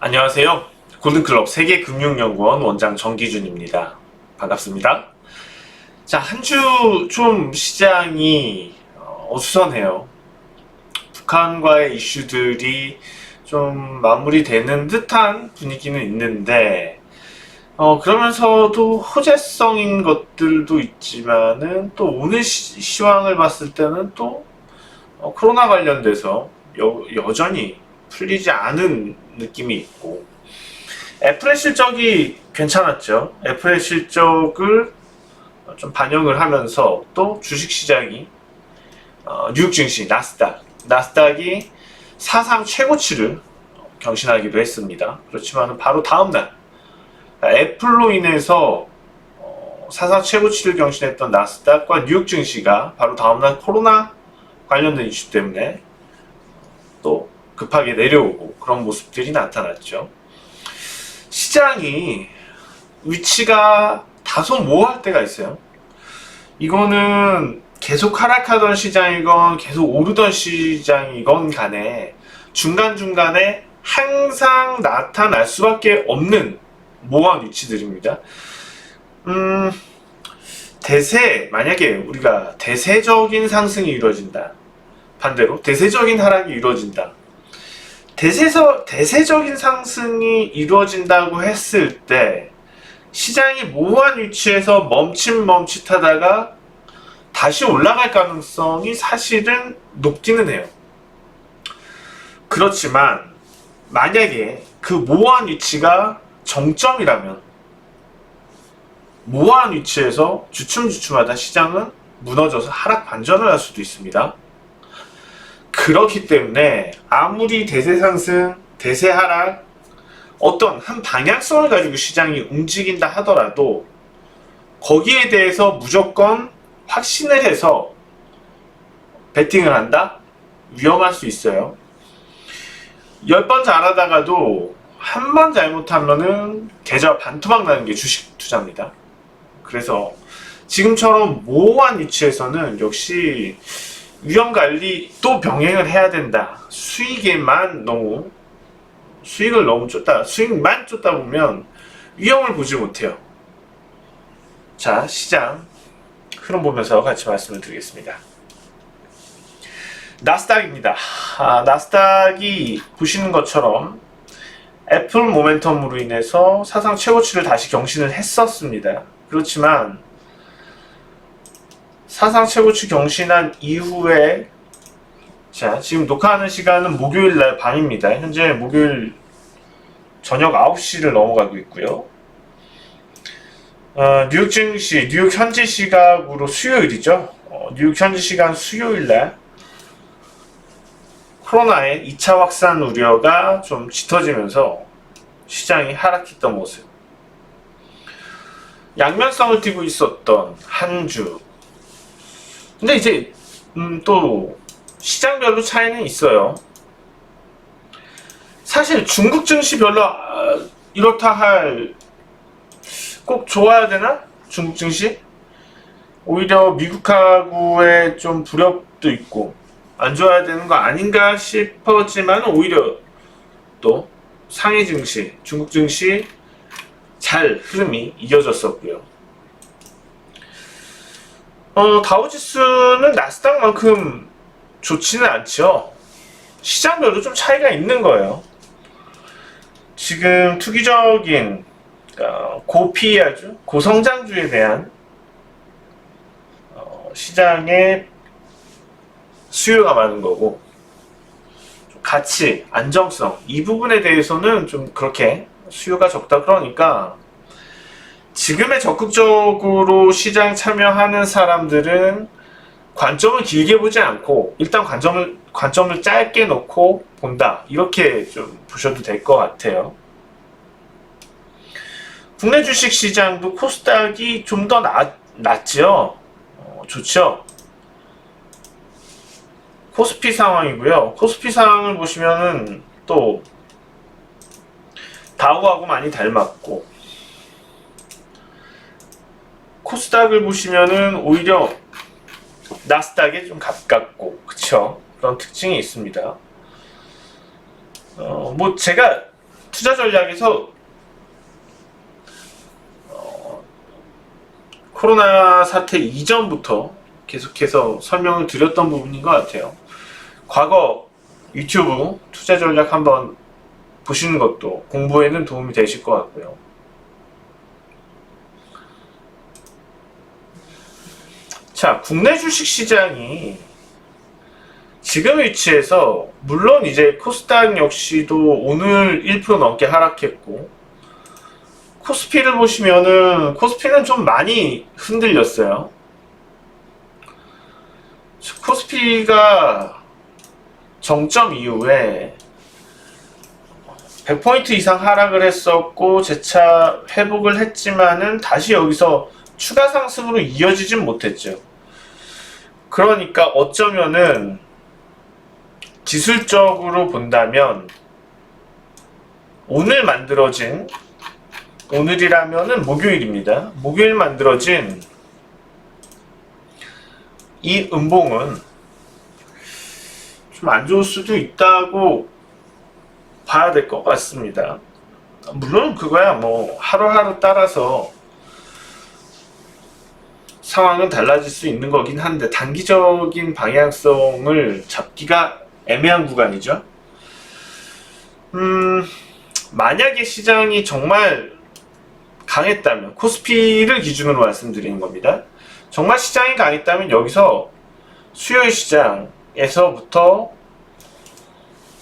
안녕하세요. 골든클럽 세계금융연구원 원장 정기준입니다. 반갑습니다. 자, 한 주 좀 시장이 어, 어수선해요. 북한과의 이슈들이 좀 마무리되는 듯한 분위기는 있는데, 어, 그러면서도 호재성인 것들도 있지만은 또 오늘 시, 시황을 봤을 때는 또 어, 코로나 관련돼서 여, 여전히 풀리지 않은 느낌이 있고 애플의 실적이 괜찮았죠. 애플의 실적을 좀 반영을 하면서 또 주식시장이 어, 뉴욕 증시 나스닥 나스닥이 사상 최고치를 경신하기도 했습니다. 그렇지만 바로 다음 날 애플로 인해서 어, 사상 최고치를 경신했던 나스닥과 뉴욕 증시가 바로 다음 날 코로나 관련된 이슈 때문에 또 급하게 내려오고 그런 모습들이 나타났죠. 시장이 위치가 다소 모호할 때가 있어요. 이거는 계속 하락하던 시장이건 계속 오르던 시장이건 간에 중간중간에 항상 나타날 수밖에 없는 모호한 위치들입니다. 음, 대세, 만약에 우리가 대세적인 상승이 이루어진다. 반대로 대세적인 하락이 이루어진다. 대세서, 대세적인 상승이 이루어진다고 했을 때 시장이 모호한 위치에서 멈칫멈칫하다가 다시 올라갈 가능성이 사실은 높기는 해요. 그렇지만 만약에 그 모호한 위치가 정점이라면 모호한 위치에서 주춤주춤하다 시장은 무너져서 하락 반전을 할 수도 있습니다. 그렇기 때문에 아무리 대세 상승, 대세 하락, 어떤 한 방향성을 가지고 시장이 움직인다 하더라도 거기에 대해서 무조건 확신을 해서 베팅을 한다? 위험할 수 있어요. 열 번 잘하다가도 한 번 잘못하면은 계좌 반토막 나는 게 주식 투자입니다. 그래서 지금처럼 모호한 위치에서는 역시 위험 관리 또 병행을 해야 된다. 수익에만 너무 수익을 너무 쫓다 수익만 쫓다 보면 위험을 보지 못해요. 자 시장 흐름 보면서 같이 말씀을 드리겠습니다. 나스닥입니다. 아, 나스닥이 보시는 것처럼 애플 모멘텀으로 인해서 사상 최고치를 다시 경신을 했었습니다. 그렇지만 사상 최고치 경신한 이후에 자 지금 녹화하는 시간은 목요일 날 밤입니다. 현재 목요일 저녁 9시를 넘어가고 있고요. 어, 뉴욕 증시, 뉴욕 현지 시각으로 수요일이죠. 어, 뉴욕 현지 시간 수요일 날 코로나의 2차 확산 우려가 좀 짙어지면서 시장이 하락했던 모습. 양면성을 띠고 있었던 한 주. 근데 이제 음, 또 시장별로 차이는 있어요. 사실 중국 증시 별로 아, 이렇다 할 꼭 좋아야 되나? 중국 증시? 오히려 미국하고의 좀 불협도 있고 안 좋아야 되는 거 아닌가 싶었지만 오히려 또 상해 증시, 중국 증시 잘 흐름이 이어졌었고요. 어, 다우지수는 나스닥만큼 좋지는 않죠. 시장별로 좀 차이가 있는 거예요. 지금 투기적인 어, 고PE하죠, 고성장주에 대한 어, 시장의 수요가 많은 거고 좀 가치, 안정성 이 부분에 대해서는 좀 그렇게 수요가 적다 그러니까 지금의 적극적으로 시장 참여하는 사람들은 관점을 길게 보지 않고 일단 관점을 관점을 짧게 놓고 본다 이렇게 좀 보셔도 될 것 같아요. 국내 주식 시장도 코스닥이 좀 더 낫죠. 어, 좋죠. 코스피 상황이고요. 코스피 상황을 보시면은 또 다우하고 많이 닮았고 코스닥을 보시면은 오히려 나스닥에 좀 가깝고 그쵸 그런 특징이 있습니다. 어, 뭐 제가 투자 전략에서 어, 코로나 사태 이전부터 계속해서 설명을 드렸던 부분인 것 같아요. 과거 유튜브 투자 전략 한번 보시는 것도 공부에는 도움이 되실 것 같고요. 자, 국내 주식 시장이 지금 위치에서 물론 이제 코스닥 역시도 오늘 1% 넘게 하락했고 코스피를 보시면은 코스피는 좀 많이 흔들렸어요. 코스피가 정점 이후에 100포인트 이상 하락을 했었고 재차 회복을 했지만은 다시 여기서 추가 상승으로 이어지진 못했죠. 그러니까 어쩌면은 기술적으로 본다면 오늘 만들어진 오늘이라면은 목요일입니다. 목요일 만들어진 이 음봉은 좀 안 좋을 수도 있다고 봐야 될 것 같습니다. 물론 그거야 뭐 하루하루 따라서 상황은 달라질 수 있는 거긴 한데 단기적인 방향성을 잡기가 애매한 구간이죠. 음, 만약에 시장이 정말 강했다면 코스피를 기준으로 말씀드리는 겁니다. 정말 시장이 강했다면 여기서 수요일 시장에서부터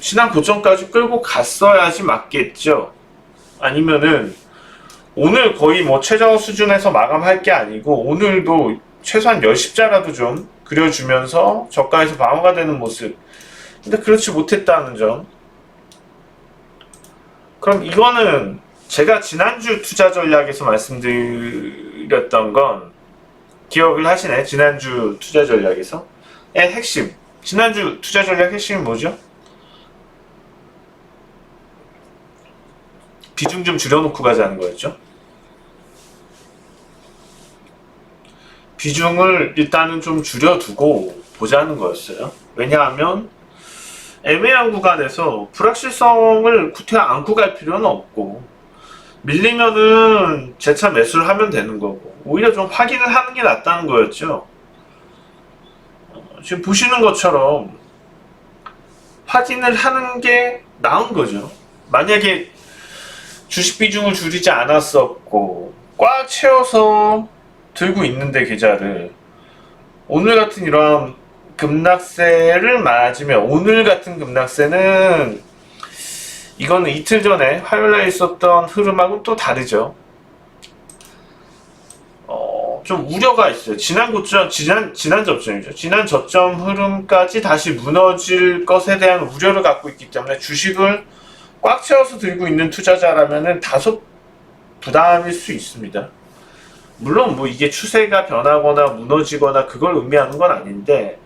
지난 고점까지 끌고 갔어야지 맞겠죠. 아니면은 오늘 거의 뭐 최저 수준에서 마감할 게 아니고 오늘도 최소한 10십자라도 좀 그려주면서 저가에서 방어가 되는 모습. 근데 그렇지 못했다는 점. 그럼 이거는 제가 지난주 투자 전략에서 말씀드렸던 건 기억을 하시네. 지난주 투자 전략에서. 의 핵심. 지난주 투자 전략 핵심이 뭐죠? 비중 좀 줄여놓고 가자는 거였죠. 비중을 일단은 좀 줄여두고 보자는 거였어요. 왜냐하면 애매한 구간에서 불확실성을 구태 안고 갈 필요는 없고 밀리면은 재차 매수를 하면 되는 거고 오히려 좀 확인을 하는 게 낫다는 거였죠. 어, 지금 보시는 것처럼 확인을 하는 게 나은 거죠. 만약에 주식 비중을 줄이지 않았었고 꽉 채워서 들고 있는데 계좌를 오늘 같은 이런 급락세를 맞으면 오늘 같은 급락세는 이거는 이틀 전에 화요일에 있었던 흐름하고 또 다르죠. 어, 좀 우려가 있어요. 지난 고점, 지난, 지난 저점이죠. 지난 저점 흐름까지 다시 무너질 것에 대한 우려를 갖고 있기 때문에 주식을 꽉 채워서 들고 있는 투자자라면은 다소 부담일 수 있습니다. 물론 뭐 이게 추세가 변하거나 무너지거나 그걸 의미하는 건 아닌데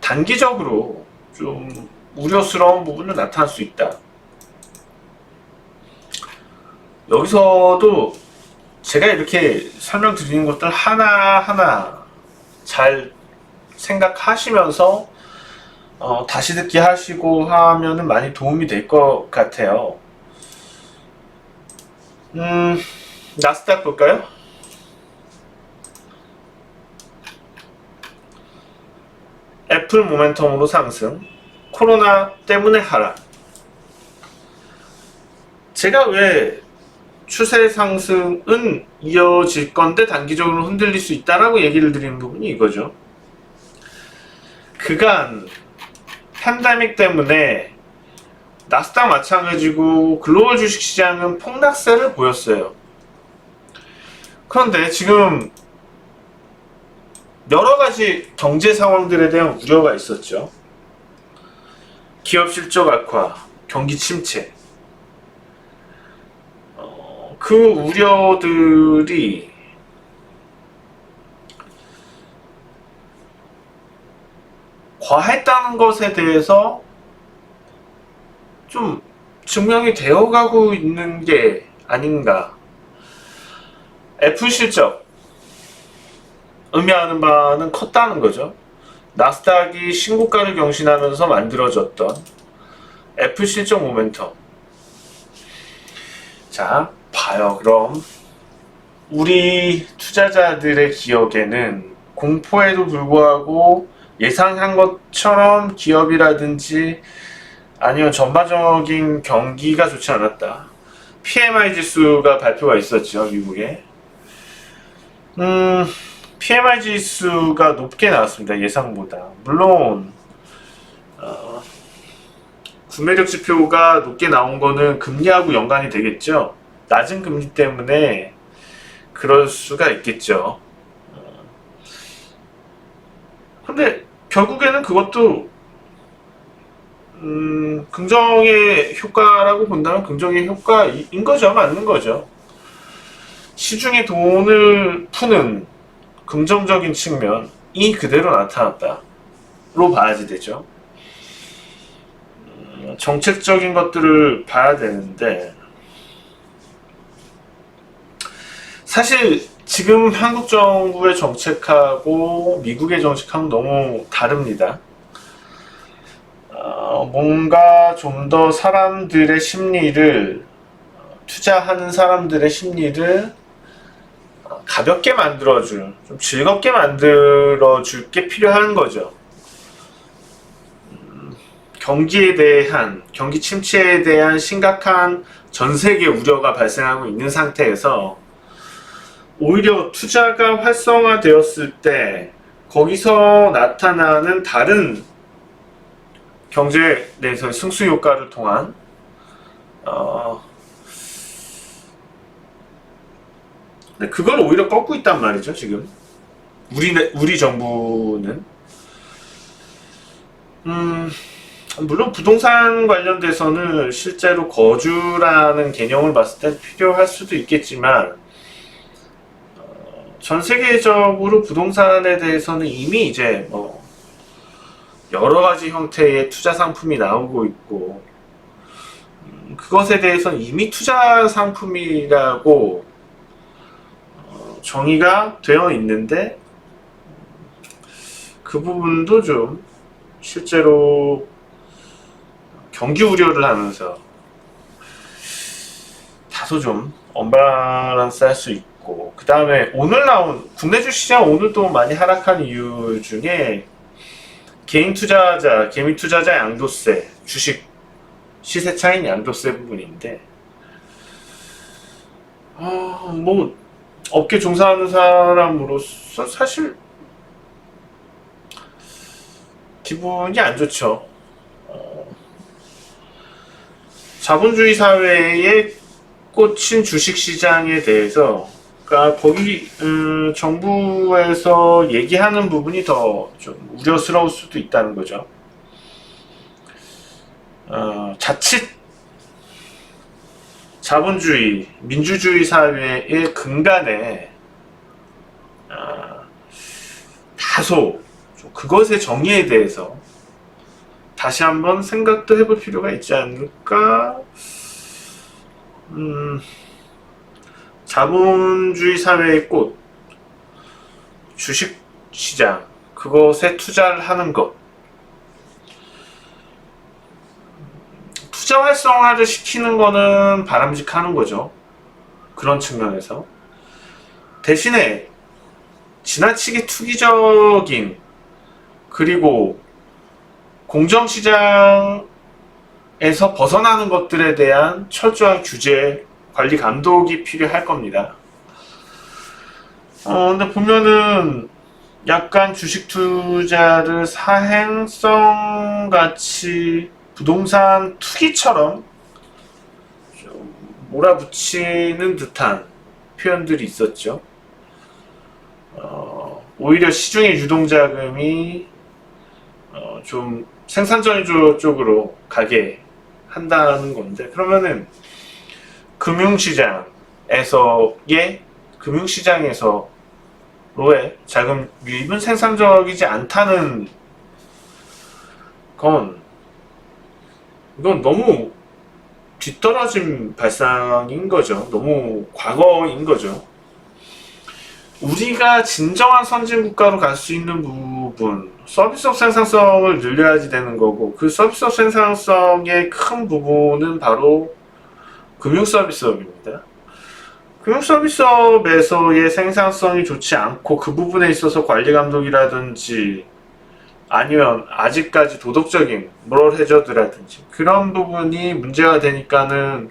단기적으로 좀 우려스러운 부분은 나타날 수 있다. 여기서도 제가 이렇게 설명드리는 것들 하나하나 잘 생각하시면서 어, 다시 듣기 하시고 하면은 많이 도움이 될 것 같아요. 음, 나스닥 볼까요? 애플 모멘텀으로 상승, 코로나 때문에 하락. 제가 왜 추세 상승은 이어질 건데 단기적으로 흔들릴 수 있다라고 얘기를 드리는 부분이 이거죠. 그간 팬데믹 때문에 나스닥 마찬가지고 글로벌 주식 시장은 폭락세를 보였어요. 그런데 지금 여러 가지 경제 상황들에 대한 우려가 있었죠. 기업 실적 악화, 경기 침체. 어, 그 우려들이 과했다는 것에 대해서 좀 증명이 되어가고 있는 게 아닌가. 애플 실적 의미하는 바는 컸다는 거죠. 나스닥이 신고가를 경신하면서 만들어졌던 애플 실적 모멘텀. 자, 봐요. 그럼 우리 투자자들의 기억에는 공포에도 불구하고 예상한 것처럼 기업이라든지 아니면 전반적인 경기가 좋지 않았다. PMI 지수가 발표가 있었죠, 미국에. 음, PMI 지수가 높게 나왔습니다, 예상보다. 물론, 어, 구매력 지표가 높게 나온 거는 금리하고 연관이 되겠죠. 낮은 금리 때문에 그럴 수가 있겠죠. 어. 근데 결국에는 그것도 음, 긍정의 효과라고 본다면 긍정의 효과인 거죠. 맞는 거죠. 시중에 돈을 푸는 긍정적인 측면이 그대로 나타났다로 봐야지 되죠. 음, 정책적인 것들을 봐야 되는데 사실 지금 한국 정부의 정책하고 미국의 정책하고 너무 다릅니다. 어, 뭔가 좀 더 사람들의 심리를 어, 투자하는 사람들의 심리를 어, 가볍게 만들어줄, 좀 즐겁게 만들어줄 게 필요한 거죠. 음, 경기에 대한, 경기 침체에 대한 심각한 전 세계 우려가 발생하고 있는 상태에서 오히려 투자가 활성화되었을 때 거기서 나타나는 다른 경제 내에서 승수 효과를 통한 어 근데 그걸 오히려 꺾고 있단 말이죠 지금. 우리 우리 정부는. 음 물론 부동산 관련돼서는 실제로 거주라는 개념을 봤을 때 필요할 수도 있겠지만 어, 전 세계적으로 부동산에 대해서는 이미 이제 뭐 여러 가지 형태의 투자 상품이 나오고 있고 음, 그것에 대해서는 이미 투자 상품이라고 어, 정의가 되어 있는데 그 부분도 좀 실제로 경기 우려를 하면서 다소 좀 언밸런스 할 수 있고 그 다음에 오늘 나온 국내 주시장 오늘도 많이 하락한 이유 중에 개인 투자자, 개미 투자자 양도세, 주식 시세 차익 양도세 부분인데, 아, 뭐, 업계 종사하는 사람으로서 사실 기분이 안 좋죠. 어, 자본주의 사회에 꽂힌 주식 시장에 대해서 그러니까 거기 음, 정부에서 얘기하는 부분이 더 좀 우려스러울 수도 있다는 거죠. 어, 자칫 자본주의, 민주주의 사회의 근간에 어, 다소 좀 그것의 정의에 대해서 다시 한번 생각도 해볼 필요가 있지 않을까? 음, 자본주의 사회의 꽃, 주식 시장, 그것에 투자를 하는 것. 투자 활성화를 시키는 거는 바람직하는 거죠. 그런 측면에서. 대신에 지나치게 투기적인 그리고 공정시장에서 벗어나는 것들에 대한 철저한 규제 관리 감독이 필요할 겁니다. 어, 근데 보면은 약간 주식 투자를 사행성 같이 부동산 투기처럼 좀 몰아붙이는 듯한 표현들이 있었죠. 어, 오히려 시중의 유동자금이 어, 좀 생산전조 쪽으로 가게 한다는 건데 그러면은 금융시장에서의 금융시장에서로의 자금 유입은 생산적이지 않다는 건 이건 너무 뒤떨어진 발상인 거죠. 너무 과거인 거죠. 우리가 진정한 선진 국가로 갈 수 있는 부분, 서비스업 생산성을 늘려야지 되는 거고, 그 서비스업 생산성의 큰 부분은 바로 금융서비스업입니다. 금융서비스업에서의 생산성이 좋지 않고 그 부분에 있어서 관리 감독이라든지 아니면 아직까지 도덕적인 모럴 해저드라든지 그런 부분이 문제가 되니까는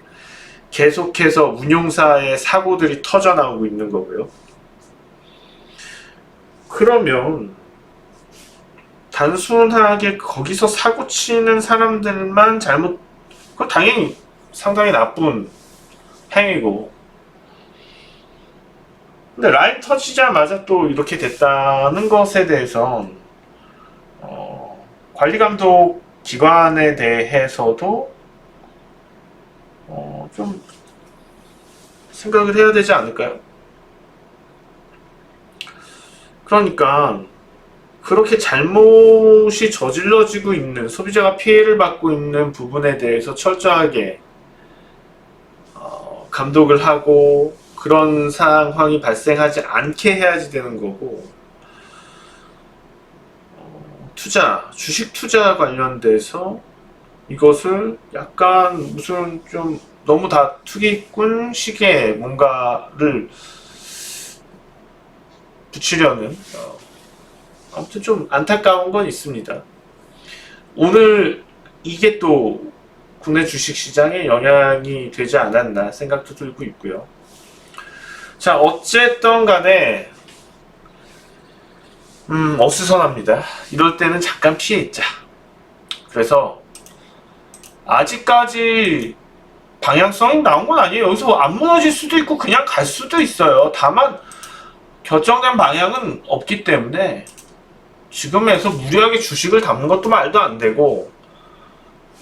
계속해서 운용사의 사고들이 터져 나오고 있는 거고요. 그러면 단순하게 거기서 사고 치는 사람들만 잘못, 그 당연히 상당히 나쁜 행위고. 근데 라인 터지자마자 또 이렇게 됐다는 것에 대해서 어, 관리 감독 기관에 대해서도 어, 좀 생각을 해야 되지 않을까요? 그러니까 그렇게 잘못이 저질러지고 있는 소비자가 피해를 받고 있는 부분에 대해서 철저하게 어, 감독을 하고 그런 상황이 발생하지 않게 해야지 되는 거고 어, 투자 주식 투자 관련돼서 이것을 약간 무슨 좀 너무 다 투기꾼식의 뭔가를 붙이려는 어, 아무튼 좀 안타까운 건 있습니다. 오늘 이게 또 국내 주식 시장에 영향이 되지 않았나 생각도 들고 있고요. 자, 어쨌든 간에 음, 어수선합니다. 이럴 때는 잠깐 피해 있자. 그래서 아직까지 방향성이 나온 건 아니에요. 여기서 안 무너질 수도 있고 그냥 갈 수도 있어요. 다만 결정된 방향은 없기 때문에 지금에서 무리하게 주식을 담는 것도 말도 안 되고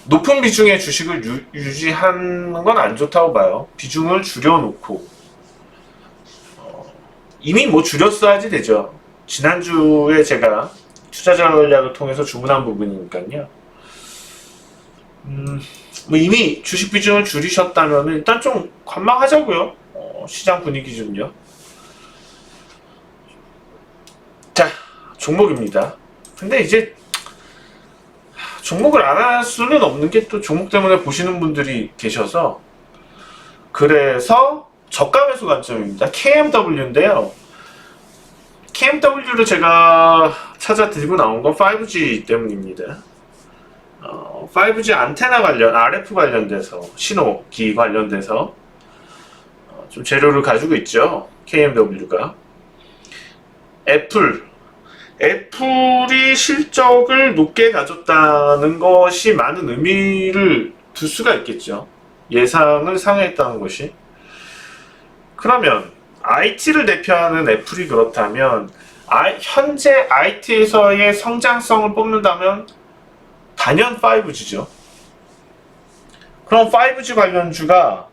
높은 비중의 주식을 유, 유지하는 건 안 좋다고 봐요. 비중을 줄여놓고 어, 이미 뭐 줄였어야지 되죠. 지난주에 제가 투자 전략을 통해서 주문한 부분이니까요. 음, 뭐 이미 주식 비중을 줄이셨다면 일단 좀 관망하자고요. 어, 시장 분위기 좀요. 자, 종목입니다. 근데 이제 종목을 안 할 수는 없는 게 또 종목 때문에 보시는 분들이 계셔서 그래서 저가 매수 관점입니다. KMW인데요. KMW를 제가 찾아 들고 나온 건 5G 때문입니다. 어, 5G 안테나 관련, RF 관련돼서, 신호기 관련돼서 어, 좀 재료를 가지고 있죠. KMW가. 애플. 애플이 실적을 높게 가졌다는 것이 많은 의미를 둘 수가 있겠죠. 예상을 상회했다는 것이. 그러면 IT를 대표하는 애플이 그렇다면 아- 현재 IT에서의 성장성을 뽑는다면 단연 5G죠. 그럼 5G 관련주가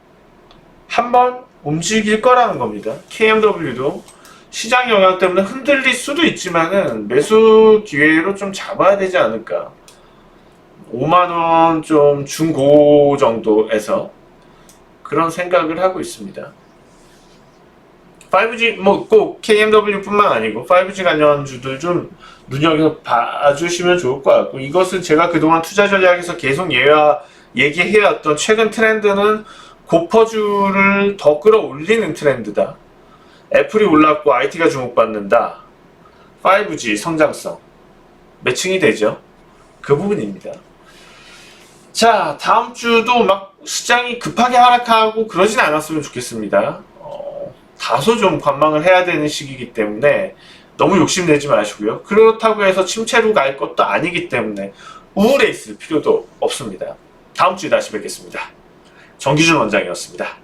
한번 움직일 거라는 겁니다. KMW도 시장 영향 때문에 흔들릴 수도 있지만은 매수 기회로 좀 잡아야 되지 않을까. 5만원 좀 중고 정도에서 그런 생각을 하고 있습니다. 5G 뭐 꼭 KMW뿐만 아니고 5G 관련주들 좀 눈여겨 봐주시면 좋을 것 같고 이것은 제가 그동안 투자 전략에서 계속 얘기해왔던 최근 트렌드는 고퍼주를 더 끌어올리는 트렌드다. 애플이 올랐고 IT가 주목받는다. 5G 성장성 매칭이 되죠. 그 부분입니다. 자 다음 주도 막 시장이 급하게 하락하고 그러진 않았으면 좋겠습니다. 어, 다소 좀 관망을 해야 되는 시기이기 때문에 너무 욕심내지 마시고요. 그렇다고 해서 침체로 갈 것도 아니기 때문에 우울해 있을 필요도 없습니다. 다음 주에 다시 뵙겠습니다. 정기준 원장이었습니다.